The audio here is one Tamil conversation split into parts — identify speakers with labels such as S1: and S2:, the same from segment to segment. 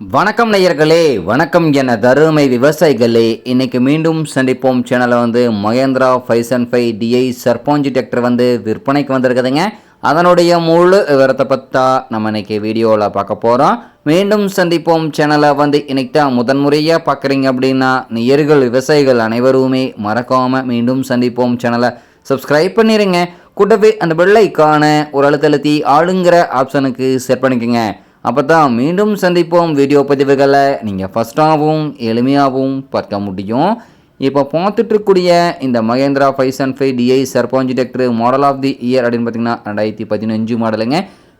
S1: வணக்கம் நேயர்களே வணக்கம் என தருமை விவசாயிகளே. இன்னைக்கு மீண்டும் சந்திப்போம். சேனலை வந்து Mahindra five and five DI Sarpanch tractor வந்து விற்பனைக்கு வந்திருக்குதுங்க. அதனுடைய முழு விவரத்தை பற்றா நம்ம இன்னைக்கு வீடியோவில் பார்க்க போகிறோம் மீண்டும் சந்திப்போம். சேனலை வந்து இன்னைக்கு தான் முதன்முறையாக பார்க்குறீங்க அப்படின்னா நேயர்கள் விவசாயிகள் அனைவருமே மறக்காமல் மீண்டும் சந்திப்போம். சேனலை சப்ஸ்கிரைப் பண்ணிடுங்க கூட்டவே அந்த பெல்லைக்கான ஒரு அழுத்தழுத்தி ஆளுங்கிற ஆப்ஷனுக்கு செட் பண்ணிக்கோங்க. அப்போ தான் மீண்டும் சந்திப்போம் வீடியோ பதிவுகளை. நீங்கள் ஃபஸ்ட்டாகவும் எளிமையாகவும் பார்க்க முடியும். இப்போ பார்த்துட்ருக்கூடிய இந்த Mahindra five and five DI Sarpanch tractor model of the year அப்படின்னு பார்த்தீங்கன்னா ரெண்டாயிரத்தி பதினஞ்சு மாடலுங்க.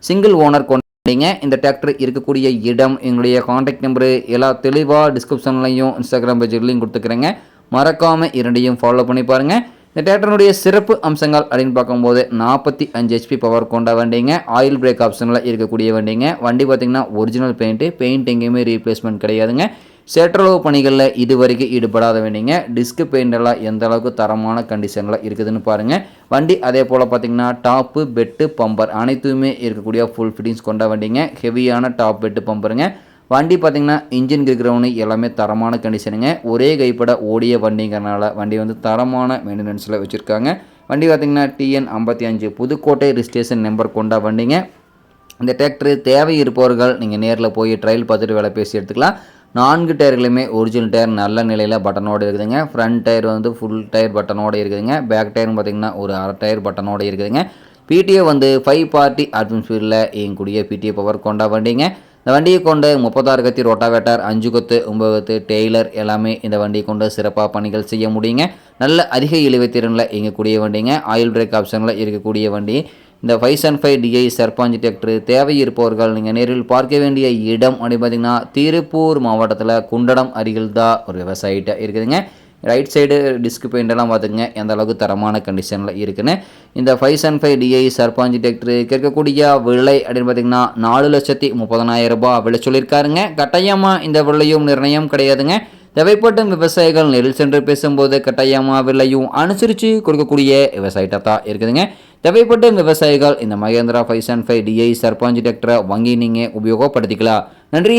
S1: சிங்கிள் ஓனர் கொண்டீங்க. இந்த டிராக்டர் இருக்கக்கூடிய இடம் எங்களுடைய காண்டாக்ட் நம்பரு எல்லா தெளிவாக டிஸ்கிரிப்ஷன்லையும் இன்ஸ்டாகிராம் பேஜ்லையும் கொடுத்துக்கிறேங்க. மறக்காமல் இரண்டையும் ஃபாலோ பண்ணி பாருங்கள் இந்த டிராக்டருடைய சிறப்பு அம்சங்கள் அப்படின்னு பார்க்கும்போது நாற்பத்தி அஞ்சு ஹெச்பி பவர் கொண்ட வண்டிங்க ஆயில் பிரேக் ஆப்ஷனில் இருக்கக்கூடிய வண்டிங்க. வண்டி பார்த்திங்கன்னா ஒரிஜினல் பெயிண்ட்டு பெயிண்ட் எங்கேயுமே ரீப்ளேஸ்மெண்ட் கிடையாதுங்க. சேற்றளவு பணிகளில் இது வரைக்கும் ஈடுபடாத வேண்டிங்க. டிஸ்க் பெயிண்டெல்லாம் எந்த அளவுக்கு தரமான கண்டிஷனில் இருக்குதுன்னு பாருங்கள் வண்டி அதே போல் பார்த்திங்கன்னா டாப்பு பெட்டு பம்பர் அனைத்துமே இருக்கக்கூடிய ஃபுல் ஃபிட்டிங்ஸ் கொண்ட வண்டிங்க. ஹெவியான டாப் பெட்டு பம்பருங்க வண்டி பார்த்திங்கன்னா இன்ஜின் இருக்கிறவனு எல்லாமே தரமான கண்டிஷனுங்க ஒரே கைப்பட ஓடிய வண்டிங்கிறனால வண்டி வந்து தரமான மெயின்டெனன்ஸில் வச்சுருக்காங்க. வண்டி பார்த்திங்கன்னா டிஎன் ஐம்பத்தி அஞ்சு புதுக்கோட்டை ரிஜிஸ்ட்ரேஷன் நம்பர் கொண்ட வண்டிங்க. இந்த டிராக்டர் தேவை இருப்பவர்கள் நீங்கள் நேரில் போய் ட்ரையல் பார்த்துட்டு வேலை பேசி எடுத்துக்கலாம். நான்கு டயர்களுமே ஒரிஜினல் டயர் நல்ல நிலையில் பட்டனோடு இருக்குதுங்க. ஃப்ரண்ட் டயர் வந்து ஃபுல் டயர் பட்டனோடு இருக்குதுங்க. பேக் டயர்னு பார்த்திங்கன்னா ஒரு அரை டயர் பட்டனோடு இருக்குதுங்க. பிடிஓ வந்து ஃபைவ் பார்ட்டி அட்மாஸ்பியரில் இயங்கக்கூடிய பிடிஓ பவர் கொண்டா வண்டிங்க. இந்த வண்டியை கொண்டு முப்பத்தாறு கத்தி ரோட்டாவேட்டர் அஞ்சு கொத்து ஒம்பது கொத்து டெய்லர் எல்லாமே இந்த வண்டியை கொண்டு சிறப்பாக பணிகள் செய்ய முடியுங்க. நல்ல அதிக இழுவைத்திறனில் இயங்கக்கூடிய வண்டிங்க. ஆயில் பிரேக் ஆப்ஷனில் இருக்கக்கூடிய வண்டி. இந்த five seven five DI Sarpanch tractor தேவை இருப்பவர்கள் நீங்கள் நேரில் பார்க்க வேண்டிய இடம் அப்படின்னு பார்த்தீங்கன்னா திருப்பூர் மாவட்டத்தில் குண்டடம் அருகில் தான் ஒரு விவசாயிட்ட இருக்குதுங்க. ரைட் சைடு டிஸ்க் பெயிண்டெல்லாம் பார்த்துங்க எந்த அளவுக்கு தரமான கண்டிஷனில் இருக்குன்னு. இந்த five and five DI Sarpanch tractor கேட்கக்கூடிய விலை அப்படின்னு பார்த்தீங்கன்னா நாலு லட்சத்தி முப்பதனாயிரம் ரூபாய் விலை சொல்லியிருக்காருங்க. கட்டாயமாக இந்த விலையும் நிர்ணயம் கிடையாதுங்க. தேவைப்படும் விவசாயிகள் நெல் சென்று பேசும்போது கட்டாயமாக விலையும் அனுசரித்து கொடுக்கக்கூடிய விவசாயிட்ட தான் இருக்குதுங்க. தேவைப்படும் விவசாயிகள் இந்த Mahindra five and five DI Sarpanch டிராக்டரை வாங்கி நீங்கள் உபயோகப்படுத்திக்கலாம். நன்றி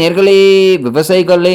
S1: நேர்களே விவசாயிகளே.